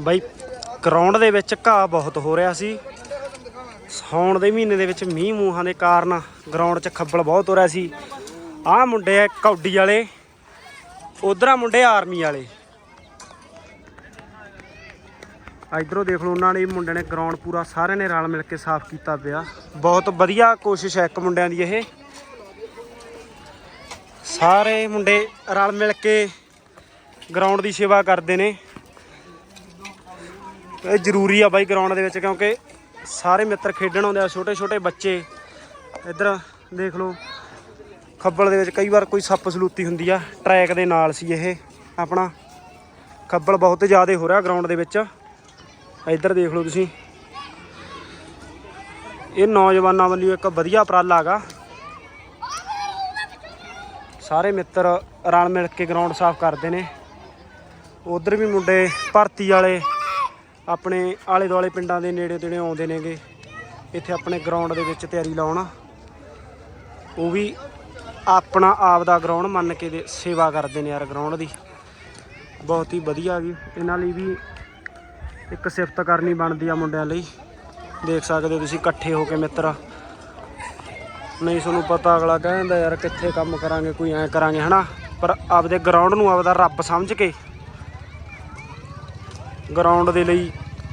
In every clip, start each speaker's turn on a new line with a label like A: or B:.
A: ਬਾਈ ground ਦੇ ਵਿੱਚ ਘਾਹ ਬਹੁਤ ਹੋ ਰਿਹਾ ਸੀ। ਸੌਣ ਦੇ ਮਹੀਨੇ ਦੇ ਵਿੱਚ ਮੀਂਹ ਮੂਹਾਂ ਦੇ ਕਾਰਨ ਗਰਾਊਂਡ 'ਚ ਖੱਬਲ ਬਹੁਤ ਹੋ ਰਿਹਾ ਸੀ। ਆਹ ਮੁੰਡੇ ਆ ਕੌਡੀ ਵਾਲੇ, ਉਧਰਾਂ ਮੁੰਡੇ ਆਰਮੀ ਵਾਲੇ। ਇਧਰੋਂ ਦੇਖ ਲਓ ਉਹਨਾਂ ਨੇ ਮੁੰਡਿਆਂ ਨੇ ਗਰਾਊਂਡ ਪੂਰਾ ਸਾਰਿਆਂ ਨੇ ਰਲ ਮਿਲ ਕੇ ਸਾਫ਼ ਕੀਤਾ ਪਿਆ। ਬਹੁਤ ਵਧੀਆ ਕੋਸ਼ਿਸ਼ ਹੈ ਇੱਕ ਮੁੰਡਿਆਂ ਦੀ ਇਹ। ਸਾਰੇ ਮੁੰਡੇ ਰਲ ਮਿਲ ਕੇ ਗਰਾਊਂਡ ਦੀ ਸੇਵਾ ਕਰਦੇ ਨੇ। ਇਹ ਜ਼ਰੂਰੀ ਆ ਬਾਈ ਗਰਾਊਂਡ ਦੇ ਵਿੱਚ ਕਿਉਂਕਿ ਸਾਰੇ ਮਿੱਤਰ ਖੇਡਣ ਆਉਂਦੇ ਆ, ਛੋਟੇ ਛੋਟੇ ਬੱਚੇ। ਇੱਧਰ ਦੇਖ ਲਓ, ਖੱਬਲ ਦੇ ਵਿੱਚ ਕਈ ਵਾਰ ਕੋਈ ਸੱਪ ਸਲੂਤੀ ਹੁੰਦੀ ਆ ਟਰੈਕ ਦੇ ਨਾਲ ਸੀ ਇਹ ਆਪਣਾ। ਖੱਬਲ ਬਹੁਤ ਜ਼ਿਆਦਾ ਹੋ ਰਿਹਾ ਗਰਾਊਂਡ ਦੇ ਵਿੱਚ। ਇੱਧਰ ਦੇਖ ਲਓ ਤੁਸੀਂ। ਇਹ ਨੌਜਵਾਨਾਂ ਵੱਲੋਂ ਇੱਕ ਵਧੀਆ ਉਪਰਾਲਾ ਹੈਗਾ। ਸਾਰੇ ਮਿੱਤਰ ਰਲ ਮਿਲ ਕੇ ਗਰਾਊਂਡ ਸਾਫ਼ ਕਰਦੇ ਨੇ। ਉਧਰ ਵੀ ਮੁੰਡੇ ਭਰਤੀ ਵਾਲੇ ਆਪਣੇ ਆਲੇ ਦੁਆਲੇ ਪਿੰਡਾਂ ਦੇ ਨੇੜੇ ਤੇੜੇ ਆਉਂਦੇ ਨੇਗੇ। ਇੱਥੇ ਆਪਣੇ ਗਰਾਊਂਡ ਦੇ ਵਿੱਚ ਤਿਆਰੀ ਲਾਉਣ। ਉਹ ਵੀ ਆਪਣਾ ਆਪ ਦਾ ਗਰਾਊਂਡ ਮੰਨ ਕੇ ਦੇ ਸੇਵਾ ਕਰਦੇ ਨੇ ਯਾਰ ਗਰਾਊਂਡ ਦੀ। ਬਹੁਤ ਹੀ ਵਧੀਆ ਵੀ ਇਹਨਾਂ ਲਈ ਵੀ ਇੱਕ ਸਿਫਤ ਕਰਨੀ ਬਣਦੀ ਆ ਮੁੰਡਿਆਂ ਲਈ। ਦੇਖ ਸਕਦੇ ਹੋ ਤੁਸੀਂ ਇਕੱਠੇ ਹੋ ਕੇ ਮਿੱਤਰ। ਨਹੀਂ ਤੁਹਾਨੂੰ ਪਤਾ ਅਗਲਾ ਕਹਿੰਦਾ ਯਾਰ ਕਿੱਥੇ ਕੰਮ ਕਰਾਂਗੇ, ਕੋਈ ਐ ਕਰਾਂਗੇ, ਹਨਾ? ਪਰ ਆਪਦੇ ਗਰਾਊਂਡ ਨੂੰ ਆਪਦਾ ਰੱਬ ਸਮਝ ਕੇ ਗਰਾਊਂਡ ਦੇ ਲਈ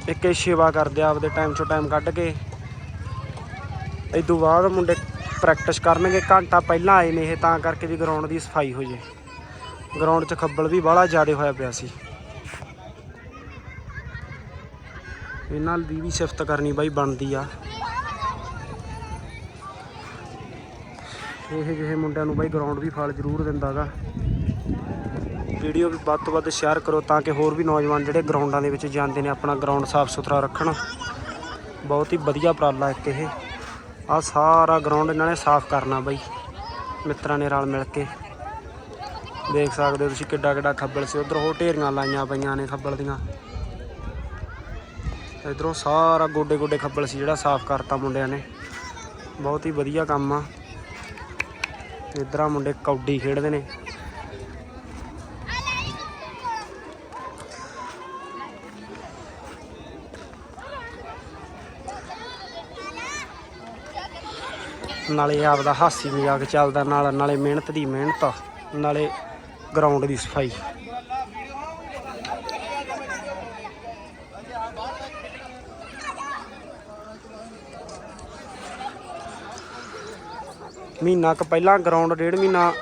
A: ਇੱਕ ਇਹ ਸੇਵਾ ਕਰਦੇ ਆ ਆਪਦੇ ਟਾਈਮ ਚੋਂ ਟਾਈਮ ਕੱਢ ਕੇ। ਇਸ ਤੋਂ ਬਾਅਦ ਮੁੰਡੇ ਪ੍ਰੈਕਟਿਸ ਕਰਨਗੇ, ਘੰਟਾ ਪਹਿਲਾਂ ਆਏ ਨੇ ਇਹ, ਤਾਂ ਕਰਕੇ ਵੀ ਗਰਾਊਂਡ ਦੀ ਸਫ਼ਾਈ ਹੋ ਜੇ। ਗਰਾਊਂਡ 'ਚ ਖੱਬਲ ਵੀ ਬਾਹਲਾ ਜ਼ਿਆਦਾ ਹੋਇਆ ਪਿਆ ਸੀ। ਇਹਨਾਂ ਦੀ ਵੀ ਸਿਫਤ ਕਰਨੀ ਬਾਈ ਬਣਦੀ ਆ। ਇਹ ਜਿਹੇ ਮੁੰਡਿਆਂ ਨੂੰ ਬਾਈ ਗਰਾਊਂਡ ਵੀ ਫਲ ਜ਼ਰੂਰ ਦਿੰਦਾਗਾ ਵੀਡੀਓ ਵੀ ਵੱਧ ਤੋਂ ਵੱਧ ਸ਼ੇਅਰ ਕਰੋ ਤਾਂ ਕਿ ਹੋਰ ਵੀ ਨੌਜਵਾਨ ਜਿਹੜੇ ਗਰਾਊਂਡਾਂ ਦੇ ਵਿੱਚ ਜਾਂਦੇ ਨੇ ਆਪਣਾ ਗਰਾਊਂਡ ਸਾਫ਼ ਸੁਥਰਾ ਰੱਖਣ। ਬਹੁਤ ਹੀ ਵਧੀਆ ਉਪਰਾਲਾ ਇੱਕ ਇਹ। ਆ ਸਾਰਾ ਗਰਾਊਂਡ ਇਹਨਾਂ ਨੇ ਸਾਫ਼ ਕਰਨਾ ਬਾਈ, ਮਿੱਤਰਾਂ ਨੇ ਰਲ ਮਿਲ ਕੇ। ਦੇਖ ਸਕਦੇ ਹੋ ਤੁਸੀਂ ਕਿੱਡਾ ਕਿੱਡਾ ਖੱਬਲ ਸੀ, ਉਧਰ ਉਹ ਢੇਰੀਆਂ ਲਾਈਆਂ ਪਈਆਂ ਨੇ ਖੱਬਲ ਦੀਆਂ। ਇਧਰੋਂ ਸਾਰਾ ਗੋਡੇ ਗੋਡੇ ਖੱਬਲ ਸੀ ਜਿਹੜਾ ਸਾਫ਼ ਕਰਤਾ ਮੁੰਡਿਆਂ ਨੇ। ਬਹੁਤ ਹੀ ਵਧੀਆ ਕੰਮ ਆ। ਇਧਰ ਆ ਮੁੰਡੇ ਕੌਡੀ ਖੇਡਦੇ ਨੇ। ਨਾਲੇ ਆਪਦਾ ਹਾਸੀ ਮਜ਼ਾਕ ਚੱਲਦਾ, ਨਾਲ ਨਾਲੇ ਮਿਹਨਤ ਦੀ ਮਿਹਨਤ, ਨਾਲੇ ਗਰਾਊਂਡ ਦੀ ਸਫ਼ਾਈ। ਮਹੀਨਾ ਕੁ ਪਹਿਲਾਂ ਗਰਾਊਂਡ ਡੇਢ ਮਹੀਨਾ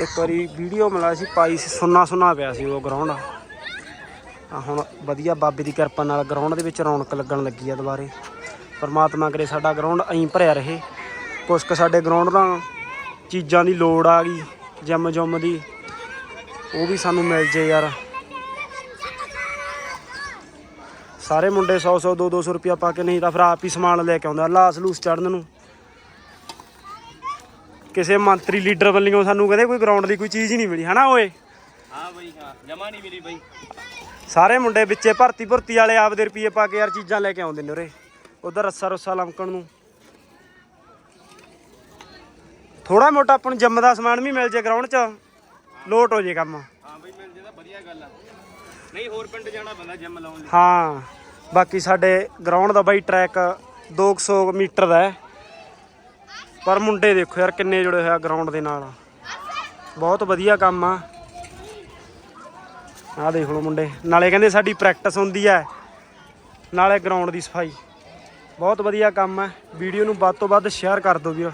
A: ਇੱਕ ਵਾਰੀ ਵੀਡੀਓ ਮਿਲਾ ਸੀ ਪਾਈ ਸੀ ਸੁੰਨਾ ਸੁੰਨਾ ਪਿਆ ਸੀ ਉਹ ਗਰਾਊਂਡ ਆ ਹੁਣ ਵਧੀਆ ਬਾਬੇ ਦੀ ਕਿਰਪਾ ਨਾਲ ਗਰਾਊਂਡ ਦੇ ਵਿੱਚ ਰੌਣਕ ਲੱਗਣ ਲੱਗੀ ਆ ਦੁਬਾਰੇ। ਪਰਮਾਤਮਾ ਕਰੇ ਸਾਡਾ ਗਰਾਊਂਡ ਐਂ ਭਰਿਆ ਰਹੇ। ਕੁਛ ਕੁ ਸਾਡੇ ਗਰਾਊਂਡ ਦਾ ਚੀਜ਼ਾਂ ਦੀ ਲੋੜ ਆ ਗਈ ਜਿਮ ਜੁਮ ਦੀ। ਉਹ ਵੀ ਸਾਨੂੰ ਮਿਲ ਜੇ ਯਾਰ। ਸਾਰੇ ਮੁੰਡੇ 100 100 2 200 ਰੁਪਿਆ ਪਾ ਕੇ ਨਹੀਂ ਤਾਂ ਫਿਰ ਆਪ ਹੀ ਸਮਾਨ ਲੈ ਕੇ ਆਉਂਦਾ ਲਾਸ ਲੂਸ ਚੜਨ ਨੂੰ। ਕਿਸੇ ਮੰਤਰੀ ਲੀਡਰ ਵੱਲੋਂ ਸਾਨੂੰ ਕਹਿੰਦੇ ਕੋਈ ਗਰਾਊਂਡ ਦੀ ਕੋਈ ਚੀਜ਼ ਹੀ ਨਹੀਂ ਮਿਲੀ ਹਨਾ ਓਏ?
B: ਹਾਂ ਬਈ ਹਾਂ ਜਮਾ ਨਹੀਂ ਮਿਲੀ ਬਈ।
A: ਸਾਰੇ ਮੁੰਡੇ ਵਿੱਚੇ ਭਰਤੀ ਭਰਤੀ ਵਾਲੇ ਆਪਦੇ ਰੁਪਏ ਪਾ ਕੇ ਯਾਰ ਚੀਜ਼ਾਂ ਲੈ ਕੇ ਆਉਂਦੇ ਨੇ ਉਰੇ। ਉਧਰ ਰੱਸਾ ਰੁੱਸਾ ਲਮਕਣ ਨੂੰ। ਥੋੜਾ ਮੋਟਾ ਆਪਾਂ ਨੂੰ ਜਿੰਮ ਦਾ ਸਮਾਨ ਵੀ ਮਿਲ ਜੇ ਗਰਾਊਂਡ 'ਚ ਲੋਟ ਹੋ ਜੇ ਕੰਮ।
B: ਹਾਂ ਬਈ ਮਿਲ ਜੇ ਤਾਂ ਵਧੀਆ ਗੱਲ ਆ। ਨਹੀਂ ਹੋਰ ਪਿੰਡ ਜਾਣਾ ਪੈਂਦਾ ਜਿਮ ਲਾਉਣ ਲਈ।
A: ਹਾਂ ਬਾਕੀ ਸਾਡੇ ਗਰਾਊਂਡ ਦਾ ਬਾਈ ਟਰੈਕ 200 ਮੀਟਰ ਦਾ ਹੈ। ਪਰ ਮੁੰਡੇ ਦੇਖੋ ਯਾਰ ਕਿੰਨੇ ਜੁੜੇ ਹੋਇਆ ਗਰਾਊਂਡ ਦੇ ਨਾਲ। ਬਹੁਤ ਵਧੀਆ ਕੰਮ ਆ। ਆਹ ਦੇਖ ਲਓ ਮੁੰਡੇ। ਨਾਲੇ ਕਹਿੰਦੇ ਸਾਡੀ ਪ੍ਰੈਕਟਿਸ ਹੁੰਦੀ ਹੈ ਨਾਲੇ ਗਰਾਊਂਡ ਦੀ ਸਫ਼ਾਈ। ਬਹੁਤ ਵਧੀਆ ਕੰਮ ਹੈ ਵੀਡੀਓ ਨੂੰ ਵੱਧ ਤੋਂ ਵੱਧ ਸ਼ੇਅਰ ਕਰ ਦਿਓ ਵੀਰ।